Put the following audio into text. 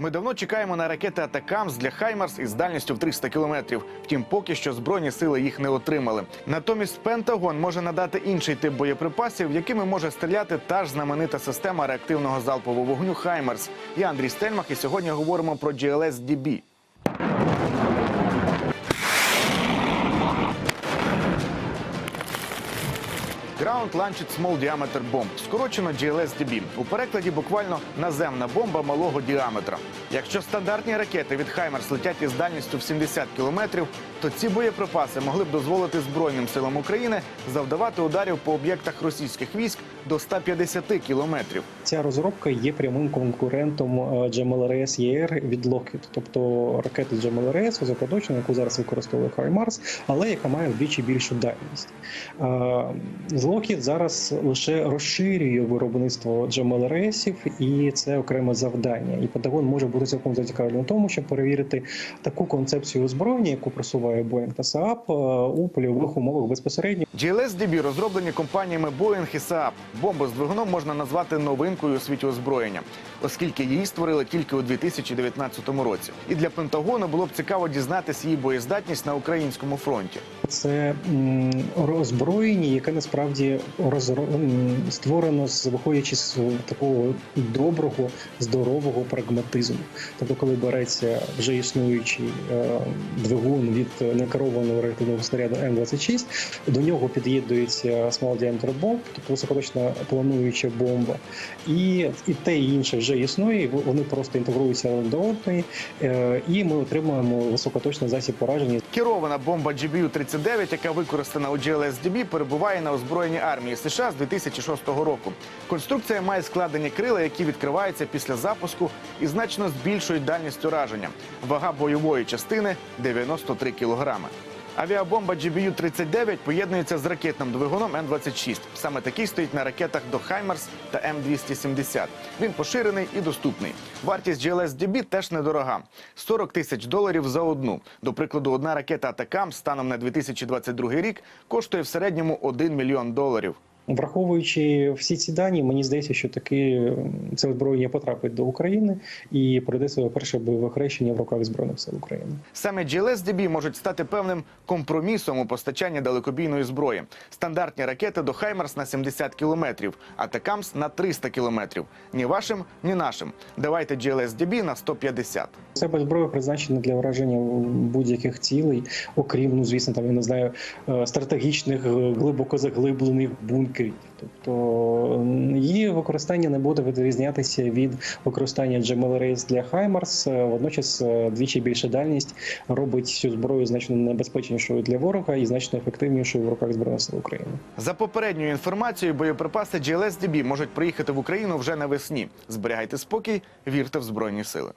Ми давно чекаємо на ракети Атакамс для Хаймарс із дальністю в 300 кілометрів. Втім, поки що збройні сили їх не отримали. Натомість Пентагон може надати інший тип боєприпасів, якими може стріляти та ж знаменита система реактивного залпового вогню Хаймарс. Я Андрій Стельмах, і сьогодні говоримо про GLS-DB. Ground Launched Small Diameter Bomb, скорочено GLS-DB. У перекладі буквально наземна бомба малого діаметра. Якщо стандартні ракети від Хаймерс летять із дальністю в 70 кілометрів, то ці боєприпаси могли б дозволити Збройним силам України завдавати ударів по об'єктах російських військ до 150 кілометрів. Ця розробка є прямим конкурентом е, GMLRS ЄР від Lockheed, тобто ракети GMLRS озакоточена, яку зараз використовує HIMARS, але яка має вдвічі більшу дальність. Lockheed зараз лише розширює виробництво GMLRS, і це окреме завдання. І Пентагон може бути цілком зацікавлений в тому, щоб перевірити таку концепцію озброєння, яку просуває Boeing та Saab е, у польових умовах безпосередньо. GLS-DB розроблені компаніями Boeing і Saab. Бомбу з двигуном можна назвати новинкою у світі озброєння, оскільки її створили тільки у 2019 році. І для Пентагону було б цікаво дізнатися її боєздатність на українському фронті. Це м, роззброєння, яке насправді створено виходячи з такого доброго, здорового прагматизму. Тобто, коли береться вже існуючий е, двигун від некерованого реактивного снаряду М26, до нього під'єднується bomb, тобто високоточна плануюча бомба, і, і те і інше вже існує. Вони просто інтегруються до одної, е, і ми отримуємо високоточний засіб пораження Керована бомба GBU-39, яка використана у GLS-DB, перебуває на озброєнні армії США з 2006 року. Конструкція має складені крила, які відкриваються після запуску і значно збільшують дальність ураження. Вага бойової частини 93 кілограми. Авіабомба GBU-39 поєднується з ракетним двигуном М-26. Саме такий стоїть на ракетах до Хаймарс та М-270. Він поширений і доступний. Вартість GLS-DB теж недорога – 40 тисяч доларів за одну. До прикладу, одна ракета Атакам станом на 2022 рік коштує в середньому 1 мільйон доларів. Враховуючи всі ці дані, мені здається, що таки це озброєння потрапить до України і пройде своє перше бойове хрещення в руках збройних сил України. Саме GLS-DB можуть стати певним компромісом у постачанні далекобійної зброї. Стандартні ракети до Хаймарс на 70 кілометрів, а Такамс на 300 кілометрів. Ні вашим, ні нашим. Давайте GLS-DB на 150. Це зброя призначена для враження будь-яких цілей, окрім ну звісно, там я не знаю е, стратегічних е, глибоко заглиблених бункерів. Тобто її використання не буде відрізнятися від використання GMLRS для HIMARS. Е, Водночас е, двічі більша дальність робить цю зброю значно небезпечнішою для ворога і значно ефективнішою в руках збройних сил України. За попередньою інформацією, боєприпаси GLS-DB можуть приїхати в Україну вже навесні. Зберігайте спокій, вірте в збройні сили.